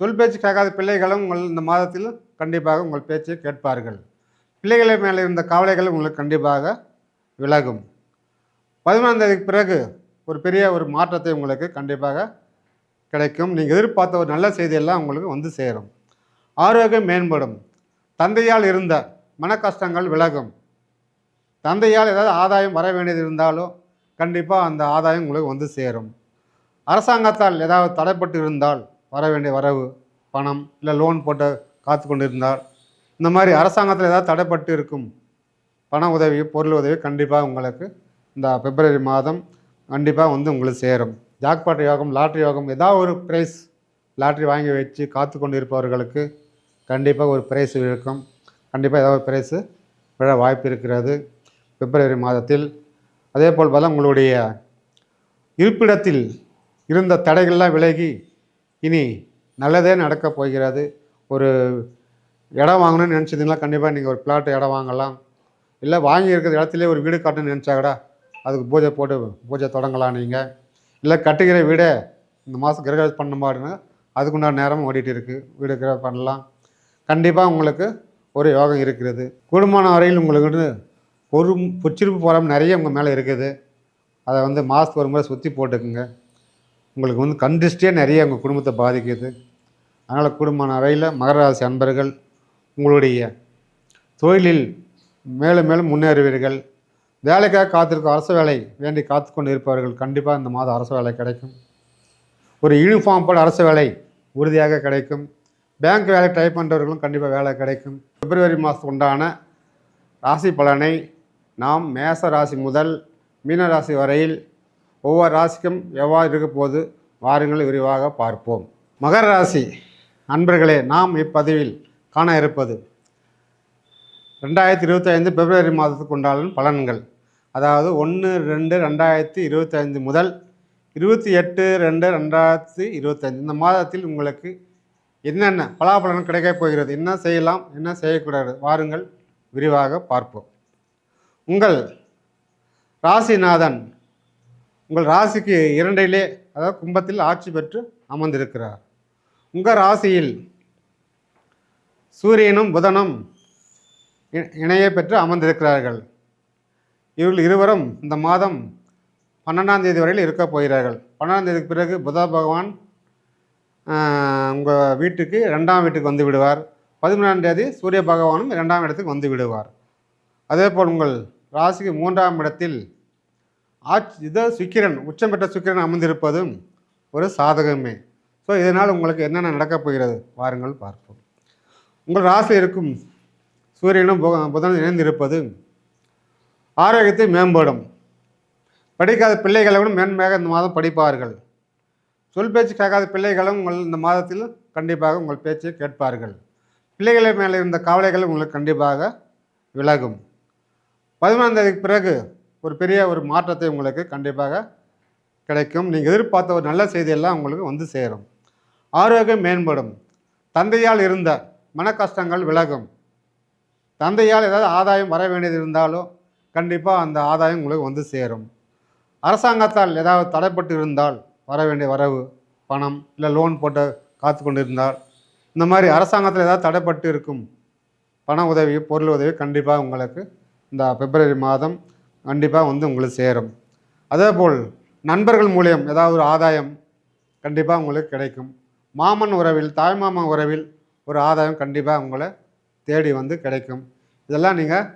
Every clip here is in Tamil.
சொல் பேச்சு கேட்காத பிள்ளைகளும் உங்கள் இந்த மாதத்தில் கண்டிப்பாக உங்கள் பேச்சை கேட்பார்கள். பிள்ளைகளை மேலே இருந்த கவலைகள் உங்களுக்கு கண்டிப்பாக விலகும். பதினொன்றாம் தேதிக்கு பிறகு ஒரு பெரிய ஒரு மாற்றத்தை உங்களுக்கு கண்டிப்பாக கிடைக்கும். நீங்கள் எதிர்பார்த்த ஒரு நல்ல செய்தியெல்லாம் உங்களுக்கு வந்து சேரும். ஆரோக்கியம் மேம்படும். தந்தையால் இருந்த மன கஷ்டங்கள் விலகும். தந்தையால் ஏதாவது ஆதாயம் வர வேண்டியது இருந்தாலும் கண்டிப்பாக அந்த ஆதாயம் உங்களுக்கு வந்து சேரும். அரசாங்கத்தால் ஏதாவது தடைப்பட்டு இருந்தால் வர வேண்டிய வரவு பணம் இல்லை லோன் போட்டு காத்து கொண்டிருந்தால் இந்த மாதிரி அரசாங்கத்தில் ஏதாவது தடைப்பட்டு இருக்கும் பண உதவி பொருள் உதவி கண்டிப்பாக உங்களுக்கு இந்த பிப்ரவரி மாதம் கண்டிப்பாக வந்து உங்களுக்கு சேரும். ஜாக்பாட் யோகம் லாட்ரி யோகம் ஏதாவது ஒரு ப்ரைஸ் லாட்ரி வாங்கி வச்சு காத்து கொண்டு இருப்பவர்களுக்கு கண்டிப்பாக ஒரு ப்ரைஸ் இருக்கும். கண்டிப்பாக ஏதாவது ஒரு ப்ரைஸு விழ வாய்ப்பு இருக்கிறது பிப்ரவரி மாதத்தில். அதே போல் பார்த்தா உங்களுடைய இருப்பிடத்தில் இருந்த தடைகள்லாம் விலகி இனி நல்லதே நடக்கப் போகிறது. ஒரு இடம் வாங்கணும்னு நினச்சிங்கன்னா கண்டிப்பாக நீங்கள் ஒரு பிளாட் இடம் வாங்கலாம். இல்லை வாங்கி இருக்கிற இடத்துலேயே ஒரு வீடு கட்டணும்னு நினச்சா கூட அதுக்கு பூஜை போட்டு பூஜை தொடங்கலாம் நீங்கள் இல்லை கட்டுகிற வீடே இந்த மாதம் கிரகம் பண்ண மாட்டேன்னு அதுக்குண்டான நேரம் ஓடிட்டு இருக்குது வீடு கிரக பண்ணலாம். கண்டிப்பாக உங்களுக்கு ஒரு யோகம் இருக்கிறது. குடும்பமான வரையில் உங்களுக்கு ஒரு புச்சிருப்பு போகாமல் நிறைய உங்கள் மேலே இருக்குது. அதை வந்து மாதத்துக்கு ஒரு முறை சுற்றி போட்டுக்குங்க. உங்களுக்கு வந்து கண்டிஸ்டே நிறைய உங்கள் குடும்பத்தை பாதிக்குது. அதனால் குடும்ப நிறையில் மகர ராசி அன்பர்கள் உங்களுடைய தொழிலில் மேலும் மேலும் முன்னேறுவீர்கள். வேலைக்காக காத்திருக்கும் அரசு வேலை வேண்டி காத்து கொண்டு இருப்பவர்கள் கண்டிப்பாக இந்த மாதம் அரசு வேலை கிடைக்கும். ஒரு யூனிஃபார்ம் போல் அரசு வேலை உறுதியாக கிடைக்கும். பேங்க் வேலை ட்ரை பண்ணுறவர்களும் கண்டிப்பாக வேலை கிடைக்கும். பிப்ரவரி மாதத்துக்கு உண்டான ராசி பலனை நாம் மேச ராசி முதல் மீன ராசி வரையில் ஒவ்வொரு ராசிக்கும் எவ்வாறு இருக்க போது வாருங்கள் விரிவாக பார்ப்போம். மகர ராசி அன்பர்களே நாம் இப்பதிவில் காண இருப்பது ரெண்டாயிரத்தி இருபத்தைந்து பிப்ரவரி மாதத்துக்கு உண்டான பலன்கள். அதாவது ஒன்று ரெண்டு ரெண்டாயிரத்தி இருபத்தைந்து முதல் இருபத்தி எட்டு ரெண்டு ரெண்டாயிரத்தி இருபத்தைந்து. இந்த மாதத்தில் உங்களுக்கு என்னென்ன பலாபலன் கிடைக்கப் போகிறது? என்ன செய்யலாம்? என்ன செய்யக்கூடாது? வாருங்கள் விரிவாக பார்ப்போம். உங்கள் ராசிநாதன் உங்கள் ராசிக்கு இரண்டிலே அதாவது கும்பத்தில் ஆட்சி பெற்று அமர்ந்திருக்கிறார். உங்கள் ராசியில் சூரியனும் புதனும் இணைய பெற்று அமர்ந்திருக்கிறார்கள். இவர்கள் இருவரும் இந்த மாதம் பன்னெண்டாம் தேதி வரையில் இருக்கப் போகிறார்கள். பன்னெண்டாம் தேதிக்கு பிறகு புத பகவான் உங்கள் வீட்டுக்கு ரெண்டாம் வீட்டுக்கு வந்து விடுவார். பதிமூணாம் தேதி சூரிய பகவானும் இரண்டாம் இடத்துக்கு வந்து விடுவார். அதே போல் உங்கள் ராசிக்கு மூன்றாம் இடத்தில் ஆட்சி இதோ சுக்கிரன் உச்சம் பெற்ற சுக்கிரன் அமர்ந்திருப்பதும் ஒரு சாதகமே. ஸோ இதனால் உங்களுக்கு என்னென்ன நடக்கப் போகிறது? வாருங்கள் பார்ப்போம். உங்கள் ராசியில் இருக்கும் சூரியனும் புதனும் இணைந்திருப்பது ஆரோக்கியத்தை மேம்படும். படிக்காத பிள்ளைகளை மேன்மையாக இந்த மாதம் படிப்பார்கள். சொல் பேச்சு கேட்காத பிள்ளைகளும் உங்கள் இந்த மாதத்தில் கண்டிப்பாக உங்கள் பேச்சை கேட்பார்கள். பிள்ளைகளை மேலே இருந்த கவலைகள் உங்களுக்கு கண்டிப்பாக விலகும். பதினொன்றாம் தேதிக்கு பிறகு ஒரு பெரிய ஒரு மாற்றத்தை உங்களுக்கு கண்டிப்பாக கிடைக்கும். நீங்கள் எதிர்பார்த்த ஒரு நல்ல செய்தியெல்லாம் உங்களுக்கு வந்து சேரும். ஆரோக்கியம் மேம்படும். தந்தையால் இருந்த மன கஷ்டங்கள் விலகும். தந்தையால் ஏதாவது ஆதாயம் வர வேண்டியது இருந்தாலும் கண்டிப்பாக அந்த ஆதாயம் உங்களுக்கு வந்து சேரும். அரசாங்கத்தால் ஏதாவது தடைப்பட்டு இருந்தால் வர வேண்டிய வரவு பணம் இல்லை லோன் போட்டு காத்து கொண்டு இருந்தால் இந்த மாதிரி அரசாங்கத்தில் ஏதாவது தடைப்பட்டு இருக்கும் பண உதவி பொருள் உதவி கண்டிப்பாக உங்களுக்கு இந்த பிப்ரவரி மாதம் கண்டிப்பாக வந்து உங்களுக்கு சேரும். அதேபோல் நண்பர்கள் மூலியம் ஏதாவது ஒரு ஆதாயம் கண்டிப்பாக உங்களுக்கு கிடைக்கும். மாமன் உறவில் தாய்மாமன் உறவில் ஒரு ஆதாயம் கண்டிப்பாக உங்களை தேடி வந்து கிடைக்கும். இதெல்லாம் நீங்கள்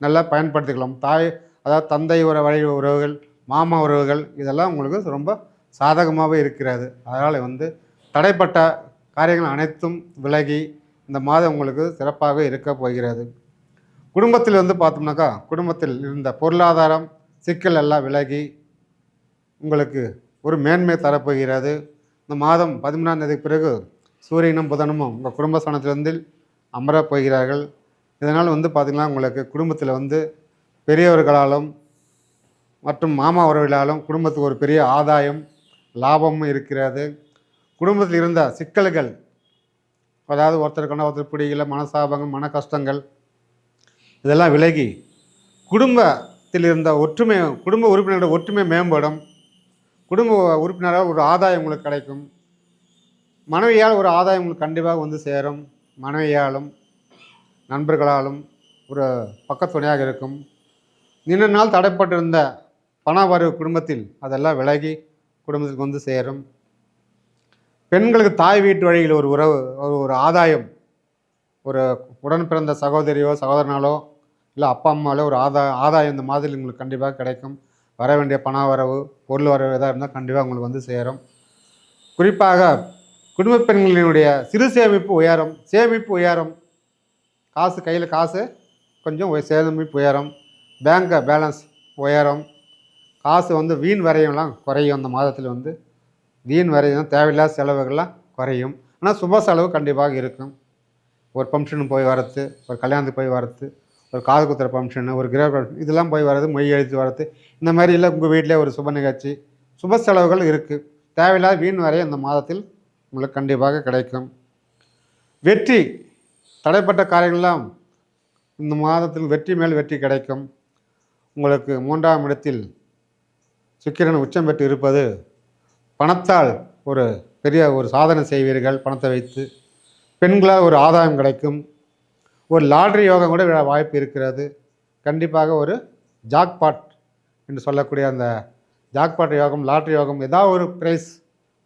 நல்லா பயன்படுத்திக்கலாம். தாய் அதாவது தந்தை உற வழி உறவுகள் மாமா உறவுகள் இதெல்லாம் உங்களுக்கு ரொம்ப சாதகமாகவே இருக்கிறது. அதனால் வந்து தடைப்பட்ட காரியங்கள் அனைத்தும் விலகி இந்த மாதம் உங்களுக்கு சிறப்பாக இருக்க போகிறது. குடும்பத்தில் வந்து பார்த்தோம்னாக்கா குடும்பத்தில் இருந்த பொருளாதாரம் சிக்கல் எல்லாம் விலகி உங்களுக்கு ஒரு மேன்மை தரப்போகிறது. இந்த மாதம் பதிமூணாம் தேதி பிறகு சூரியனும் புதனும் உங்கள் குடும்ப ஸ்தானத்திலிருந்து அமரப் போகிறார்கள். இதனால் வந்து பார்த்திங்கன்னா உங்களுக்கு குடும்பத்தில் வந்து பெரியவர்களாலும் மற்றும் மாமா உறவுகளாலும் குடும்பத்துக்கு ஒரு பெரிய ஆதாயம் லாபமும் இருக்கிறது. குடும்பத்தில் இருந்த சிக்கல்கள் அதாவது ஒருத்தருக்கான ஒருத்தர் பிடிக்கல மனசாபங்கள் மன கஷ்டங்கள் இதெல்லாம் விலகி குடும்பத்தில் இருந்த ஒற்றுமை குடும்ப உறுப்பினரோட ஒற்றுமை மேம்படும். குடும்ப உறுப்பினராக ஒரு ஆதாயம் உங்களுக்கு கிடைக்கும். மனைவியால் ஒரு ஆதாயம் உங்களுக்கு கண்டிப்பாக வந்து சேரும். மனைவியாலும் நண்பர்களாலும் ஒரு பக்கத்துணையாக இருக்கும். நீண்ட நாள் தடைப்பட்டிருந்த பண வரவு குடும்பத்தில் அதெல்லாம் விலகி குடும்பத்துக்கு வந்து சேரும். பெண்களுக்கு தாய் வீட்டு வழியில் ஒரு உறவு ஒரு ஒரு ஆதாயம் ஒரு உடன் பிறந்த சகோதரியோ சகோதரனாலோ இல்லை அப்பா அம்மாவில் ஒரு ஆதா ஆதாயம் இந்த மாதிரி உங்களுக்கு கண்டிப்பாக கிடைக்கும். வர வேண்டிய பண வரவு பொருள் வரவு எதாக இருந்தால் கண்டிப்பாக உங்களுக்கு வந்து சேரும். குறிப்பாக குடும்ப பெண்களினுடைய சிறு சேமிப்பு உயரும் சேமிப்பு உயரும். காசு கையில் காசு கொஞ்சம் சேமிப்பு உயரும். பேங்க் பேலன்ஸ் உயரும். காசு வந்து வீண் வரையம்லாம் குறையும் அந்த மாதத்தில் வந்து. வீண் வரையும் தேவையில்லாத செலவுகள்லாம் குறையும். ஆனால் சுப செலவு கண்டிப்பாக இருக்கும். ஒரு ஃபங்க்ஷனுக்கு போய் வரது ஒரு கல்யாணத்துக்கு போய் வரது ஒரு காது குத்துற ஃபங்க்ஷனு ஒரு கிரக இதெல்லாம் போய் வர்றது மொய் எழுத்து வரது இந்த மாதிரி இல்லை உங்கள் வீட்டிலே ஒரு சுப நிகழ்ச்சி சுப செலவுகள் இருக்குது தேவையில்லாத வீண் வரை இந்த மாதத்தில் உங்களுக்கு கண்டிப்பாக கிடைக்கும். வெற்றி தடைப்பட்ட காரியங்கள்லாம் இந்த மாதத்தில் வெற்றி மேல் வெற்றி கிடைக்கும். உங்களுக்கு மூன்றாம் இடத்தில் சுக்கிரன் உச்சம் பெற்று இருப்பது பணத்தால் ஒரு பெரிய ஒரு சாதனை செய்வீர்கள் பணத்தை வைத்து. பெண்களால் ஒரு ஆதாயம் கிடைக்கும். ஒரு லாட்ரி யோகம் கூட விழ வாய்ப்பு இருக்கிறது. கண்டிப்பாக ஒரு ஜாக்பாட் என்று சொல்லக்கூடிய அந்த ஜாக்பாட் யோகம் லாட்ரி யோகம் ஏதாவது ஒரு ப்ரைஸ்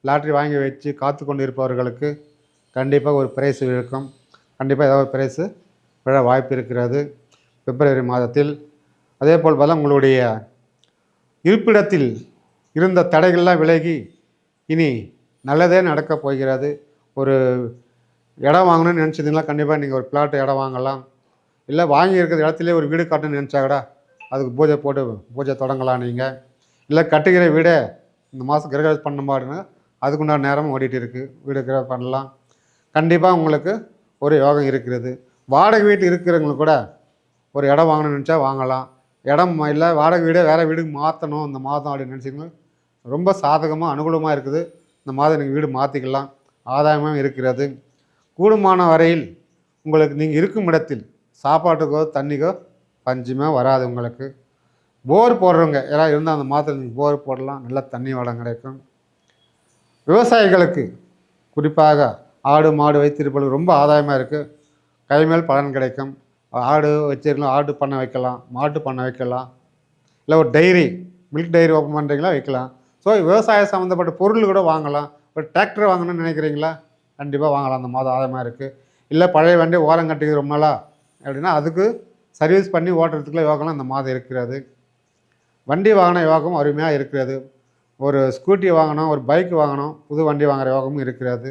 லாட்ரி வாங்கி வச்சு காத்து கொண்டு இருப்பவர்களுக்கு கண்டிப்பாக ஒரு ப்ரைஸ் இருக்கும் கண்டிப்பாக ஏதாவது ஒரு ப்ரைஸு விழ வாய்ப்பு இருக்கிறது. பிப்ரவரி மாதத்தில். அதே போல் பல உங்களுடைய இருப்பிடத்தில் இருந்த தடைகள்லாம் விலகி இனி நல்லதே நடக்கப் போகிறது. ஒரு இடம் வாங்கணும்னு நினச்சிருந்தீங்களா கண்டிப்பாக நீங்கள் ஒரு பிளாட் இடம் வாங்கலாம். இல்லை வாங்கி இருக்கிற இடத்துலேயே ஒரு வீடு கட்டணும்னு நினச்சா கூட அதுக்கு பூஜை போட்டு பூஜை தொடங்கலாம் நீங்கள் இல்லை கட்டுகிற வீடே இந்த மாதம் கிரகம் பண்ண பாருங்க அதுக்குண்டான நேரமும் ஓடிட்டு இருக்குது வீடு கிரக பண்ணலாம். கண்டிப்பாக உங்களுக்கு ஒரு யோகம் இருக்கிறது. வாடகை வீட்டு இருக்கிறவங்களுக்கு கூட ஒரு இடம் வாங்கணும்னு நினச்சா வாங்கலாம். இடம் இல்லை வாடகை வீடே வேறு வீடுக்கு மாற்றணும் இந்த மாதம் அப்படின்னு நினச்சிங்கன்னா ரொம்ப சாதகமாக அனுகூலமாக இருக்குது. இந்த மாதம் நீங்கள் வீடு மாற்றிக்கலாம் ஆதாயமும் இருக்கிறது. கூடுமான வரையில் உங்களுக்கு நீங்கள் இருக்கும் இடத்தில் சாப்பாட்டுக்கோ தண்ணிக்கோ பஞ்சமே வராது உங்களுக்கு. போர் போடுறவங்க யாராவது இருந்தால் அந்த மாதத்தில் நீங்கள் போர் போடலாம். நல்லா தண்ணி வளம் கிடைக்கும். விவசாயிகளுக்கு குறிப்பாக ஆடு மாடு வைத்திருப்பது ரொம்ப ஆதாயமாக இருக்குது கைமேல் பலன் கிடைக்கும். ஆடு வச்சிருக்கலாம் ஆடு பண்ண வைக்கலாம் மாட்டு பண்ண வைக்கலாம். இல்லை ஒரு டைரி மில்க் டைரி ஓப்பன் பண்ணுறீங்களா வைக்கலாம். ஸோ விவசாய சம்மந்தப்பட்ட பொருள் கூட வாங்கலாம். ஒரு டிராக்டர் வாங்கணும்னு நினைக்கிறீங்களா? கண்டிப்பாக வாங்கலாம். அந்த மாதம் ஆதாயமாக இருக்குது இல்லை பழைய வண்டி ஓரம் கட்டிக்குது ரொம்ப நாளாக அப்படின்னா அதுக்கு சர்வீஸ் பண்ணி ஓட்டுறதுக்குள்ள யோகம்லாம் இந்த மாதம் இருக்கிறது. வண்டி வாங்கின யோகம் அருமையாக இருக்கிறது. ஒரு ஸ்கூட்டி வாங்கணும் ஒரு பைக் வாங்கணும் புது வண்டி வாங்குகிற யோகமும் இருக்கிறது.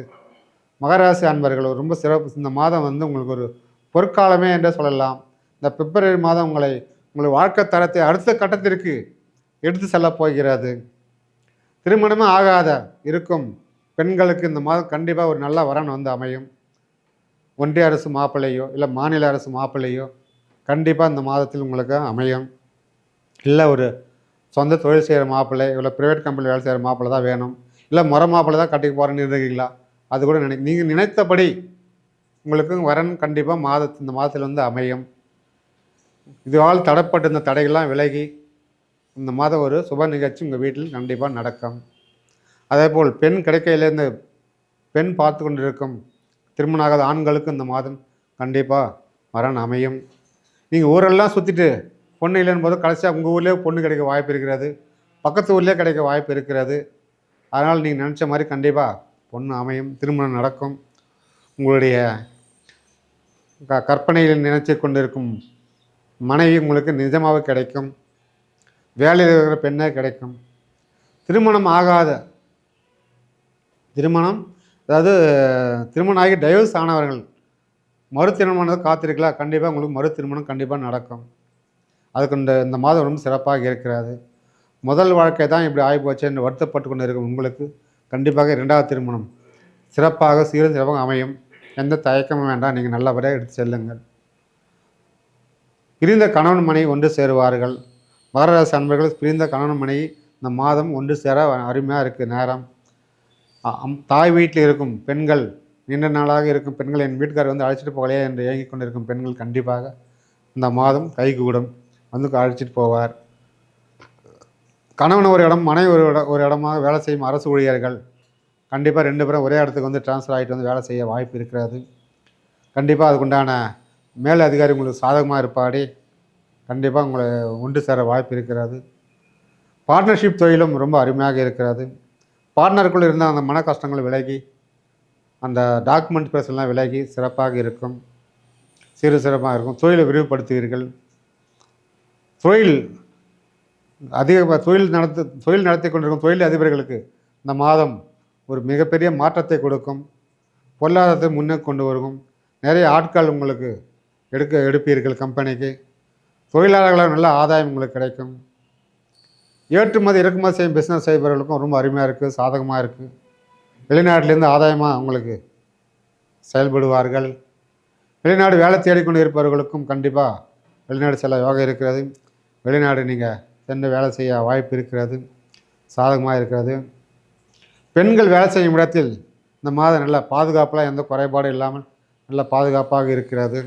மகராசி அன்பர்கள் ரொம்ப சிறப்பு. இந்த மாதம் வந்து உங்களுக்கு ஒரு பொற்காலமே என்றே சொல்லலாம். இந்த பிப்ரவரி மாதம் உங்களை உங்கள் வாழ்க்கை தரத்தை அடுத்த கட்டத்திற்கு எடுத்து செல்லப் போகிறது. திருமணமே ஆகாத இருக்கும். பெண்களுக்கு இந்த மாதம் கண்டிப்பாக ஒரு நல்ல வரன் வந்து அமையும். ஒன்றிய அரசு மாப்பிள்ளையோ இல்லை மாநில அரசு மாப்பிள்ளையோ கண்டிப்பாக இந்த மாதத்தில் உங்களுக்கு அமையும். இல்லை ஒரு சொந்த தொழில் செய்கிற மாப்பிள்ளை இல்லை ப்ரைவேட் கம்பெனி வேலை செய்கிற மாப்பிள்ளை தான் வேணும். இல்லை முறை மாப்பிள்ளை தான் கட்டிக்கு போகிறேன்னு இருக்கீங்களா அது கூட நினை நீங்கள் நினைத்தபடி உங்களுக்கு வரன் கண்டிப்பாக மாதத்து இந்த மாதத்தில் வந்து அமையும். இதுவால் தடைப்பட்ட இந்த தடைகள்லாம் விலகி இந்த மாதம் ஒரு சுப நிகழ்ச்சி உங்கள் வீட்டில் கண்டிப்பாக நடக்கும். அதேபோல் பெண் கிடைக்கையிலேருந்து பெண் பார்த்து கொண்டிருக்கும் திருமணம் ஆகாத ஆண்களுக்கு இந்த மாதம் கண்டிப்பாக மரணம் அமையும். நீங்கள் ஊரெல்லாம் சுற்றிட்டு பொண்ணு இல்லைன்னு போது கடைசியாக உங்கள் ஊர்லேயே பொண்ணு கிடைக்க வாய்ப்பு இருக்கிறது. பக்கத்து ஊர்லேயே கிடைக்க வாய்ப்பு இருக்கிறது. அதனால் நீங்கள் நினச்ச மாதிரி கண்டிப்பாக பொண்ணு அமையும் திருமணம் நடக்கும். உங்களுடைய க கற்பனையில் நினைச்சு கொண்டிருக்கும் மனைவி உங்களுக்கு நிஜமாக கிடைக்கும். வேலையில் இருக்கிற பெண்ணே கிடைக்கும். திருமணம் ஆகாத திருமணம் அதாவது திருமணம் ஆகி டைவர்ஸ் ஆனவர்கள் மறு திருமணம் காத்திருக்கலாம் கண்டிப்பாக உங்களுக்கு மறு திருமணம் கண்டிப்பாக நடக்கும். அதுக்கு இந்த இந்த மாதம் ரொம்ப சிறப்பாக இருக்கிறது. முதல் வாழ்க்கை தான் இப்படி ஆகி போச்சு என்று வருத்தப்பட்டு கொண்டு இருக்கும் உங்களுக்கு. கண்டிப்பாக இரண்டாவது திருமணம் சிறப்பாக சீரும் சிறப்பாக அமையும். எந்த தயக்கமும் வேண்டாம். நீங்கள் நல்லபடியாக எடுத்து செல்லுங்கள். பிரிந்த கணவன் மனை ஒன்று சேருவார்கள். மகராசி அன்பர்கள் பிரிந்த கணவன் மனை இந்த மாதம் ஒன்று சேர அருமையாக இருக்குது நேரம். தாய் வீட்டில் இருக்கும் பெண்கள் நீண்ட நாளாக இருக்கும் பெண்கள் என் வீட்டுக்காரர் வந்து அழைச்சிட்டு போகலையே என்று ஏங்கிக் கொண்டிருக்கும் பெண்கள் கண்டிப்பாக இந்த மாதம் கைகூடும். வந்து அழைச்சிட்டு போவார். கணவன் ஒரு இடம் மனைவி ஒரு இடம் ஒரு இடமாக வேலை செய்யும் அரசு ஊழியர்கள் கண்டிப்பாக ரெண்டு பேரும் ஒரே இடத்துக்கு வந்து ட்ரான்ஸ்ஃபர் ஆகிட்டு வந்து வேலை செய்ய வாய்ப்பு இருக்கிறது. கண்டிப்பாக அதுக்குண்டான மேல் அதிகாரி உங்களுக்கு சாதகமாக இருப்பாடி கண்டிப்பாக உங்களை ஒன்று சேர வாய்ப்பு இருக்கிறது. பார்ட்னர்ஷிப் தொழிலும் ரொம்ப அருமையாக இருக்கிறது. பார்ட்னருக்குள் இருந்த அந்த மன கஷ்டங்கள் விலகி அந்த டாக்குமெண்ட் பேசலாம் விலகி சிறப்பாக இருக்கும். சிறு சிறப்பாக இருக்கும். தொழிலை விரிவுபடுத்துவீர்கள். தொழில் அதிக தொழில் நடத்து தொழில் நடத்தி கொண்டிருக்கும் தொழில் அதிபர்களுக்கு இந்த மாதம் ஒரு மிகப்பெரிய மாற்றத்தை கொடுக்கும். பொருளாதாரத்தை முன்னே கொண்டு வரும் நிறைய ஆட்கள் உங்களுக்கு எடுக்க எடுப்பீர்கள் கம்பெனிக்கு. தொழிலாளர்களால் நல்ல ஆதாயம் உங்களுக்கு கிடைக்கும். ஏற்றுமதி இறக்குமதி செய்யும் பிஸ்னஸ் செய்பவர்களுக்கும் ரொம்ப அருமையாக இருக்குது சாதகமாக இருக்குது வெளிநாட்டிலேருந்து ஆதாயமாக உங்களுக்கு செயல்படுவார்கள். வெளிநாடு வேலை தேடிக்கொண்டு இருப்பவர்களுக்கும் கண்டிப்பாக வெளிநாடு செல்ல யோகா இருக்கிறது. வெளிநாடு நீங்கள் சென்று வேலை செய்ய வாய்ப்பு இருக்கிறது சாதகமாக இருக்கிறது. பெண்கள் வேலை செய்யும் இடத்தில் இந்த மாதம் நல்ல பாதுகாப்பெலாம் எந்த குறைபாடும் இல்லாமல் நல்ல பாதுகாப்பாக இருக்கிறது.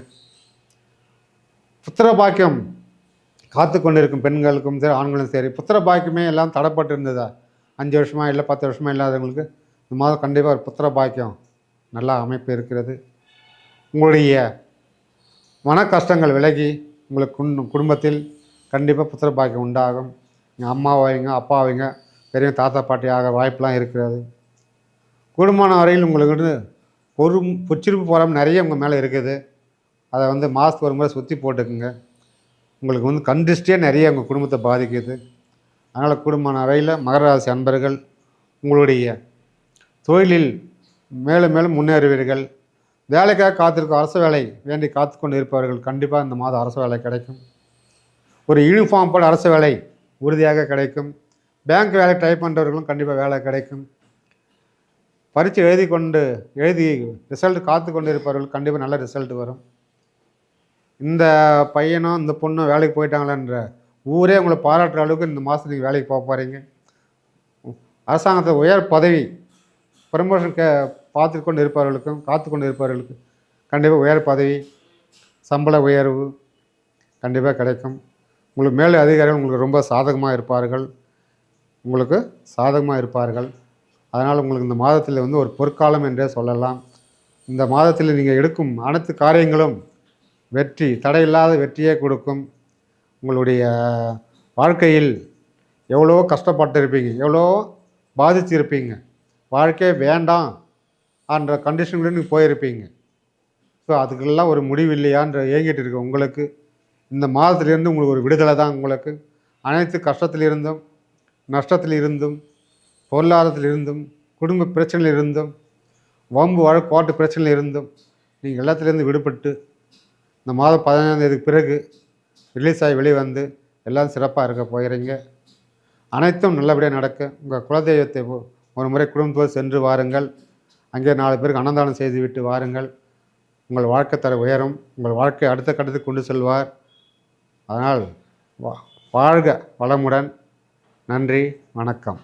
புத்திர பாக்கியம் காத்து கொண்டிருக்கும் பெண்களுக்கும் சரி ஆண்களும் சரி புத்திர பாக்கியமே எல்லாம் தடைப்பட்டு இருந்ததா? அஞ்சு வருஷமா இல்லை பத்து வருஷமா இல்லாதவங்களுக்கு இந்த மாதம் கண்டிப்பாக ஒரு புத்திர பாக்கியம் நல்லா அமைப்பு இருக்கிறது. உங்களுடைய மன கஷ்டங்கள் விலகி உங்களுக்கு குடும்பத்தில் கண்டிப்பாக புத்திர பாக்கியம் உண்டாகும். எங்கள் அம்மாவைங்க அப்பாவைங்க பெரிய தாத்தா பாட்டி ஆக வாய்ப்பெலாம் இருக்கிறது. கூடுமான வரையில் உங்களுக்கு வந்து பொறும் புச்சிருப்பு போகாமல் நிறைய உங்கள் மேலே இருக்குது. அதை வந்து மாதத்துக்கு ஒரு முறை சுற்றி போட்டுக்குங்க. உங்களுக்கு வந்து கண்டிஸ்டே நிறைய உங்கள் குடும்பத்தை பாதிக்குது. அதனால் குடும்ப நிறையில் மகர ராசி அன்பர்கள் உங்களுடைய தொழிலில் மேலும் மேலும் முன்னேறுவீர்கள். வேலைக்காக காத்திருக்கும் அரசு வேலை வேண்டி காத்து கொண்டு இருப்பவர்கள் கண்டிப்பாக இந்த மாதம் அரசு வேலை கிடைக்கும். ஒரு யூனிஃபார்ம் போல் அரசு வேலை உறுதியாக கிடைக்கும். பேங்க் வேலை ட்ரை பண்ணுறவர்களும் கண்டிப்பாக வேலை கிடைக்கும். பரீட்சை எழுதி கொண்டு எழுதி ரிசல்ட் காத்து கொண்டு இருப்பவர்கள் கண்டிப்பாக நல்ல ரிசல்ட் வரும். இந்த பையனும் இந்த பொண்ணும் வேலைக்கு போயிட்டாங்களான்ற ஊரே உங்களை பாராட்டுற அளவுக்கு இந்த மாதம் நீங்கள் வேலைக்கு போக போகிறீங்க அரசாங்கத்தில் உயர் பதவி ப்ரமோஷன் க பார்த்து கொண்டு இருப்பவர்களுக்கும் காத்து கொண்டு இருப்பவர்களுக்கும் கண்டிப்பாக உயர் பதவி சம்பள உயர்வு கண்டிப்பாக கிடைக்கும். உங்களுக்கு மேலே அதிகாரிகள் உங்களுக்கு ரொம்ப சாதகமாக இருப்பார்கள். உங்களுக்கு சாதகமாக இருப்பார்கள். அதனால் உங்களுக்கு இந்த மாதத்தில் வந்து ஒரு பொற்காலம் என்றே சொல்லலாம். இந்த மாதத்தில் நீங்கள் எடுக்கும் அனைத்து காரியங்களும் வெற்றி தடையில்லாத வெற்றியே கொடுக்கும். உங்களுடைய வாழ்க்கையில் எவ்வளோ கஷ்டப்பட்டிருப்பீங்க எவ்வளோ பாதிச்சிருப்பீங்க. வாழ்க்கையே வேண்டாம் என்ற கண்டிஷன்களில் நீங்கள் போயிருப்பீங்க. ஸோ அதுக்கெல்லாம் ஒரு முடிவு இல்லையான்ற ஏங்கிட்டு இருக்கு உங்களுக்கு. இந்த மாதத்துலேருந்து உங்களுக்கு ஒரு விடுதலை தான் உங்களுக்கு. அனைத்து கஷ்டத்திலிருந்தும் நஷ்டத்தில் இருந்தும் பொருளாதாரத்தில் இருந்தும் குடும்ப பிரச்சனையில் இருந்தும் வம்பு வழக்கு கோட்டு பிரச்சனையில் இருந்தும் நீங்கள் எல்லாத்துலேருந்து விடுபட்டு இந்த மாதம் பதினஞ்சாம் தேதிக்கு பிறகு ரிலீஸ் ஆகி வெளியே வந்து எல்லாம் சிறப்பாக இருக்க போகிறீங்க. அனைத்தும் நல்லபடியாக நடக்க உங்கள் குலதெய்வத்தை ஒரு முறை குடும்பத்தோடு சென்று வாருங்கள். அங்கே நாலு பேருக்கு அன்னதானம் செய்துவிட்டு வாருங்கள். உங்கள் வாழ்க்கை தர உயரும். உங்கள் வாழ்க்கை அடுத்த கட்டத்துக்கு கொண்டு செல்வார். அதனால் வா- வாழ்க வளமுடன். நன்றி வணக்கம்.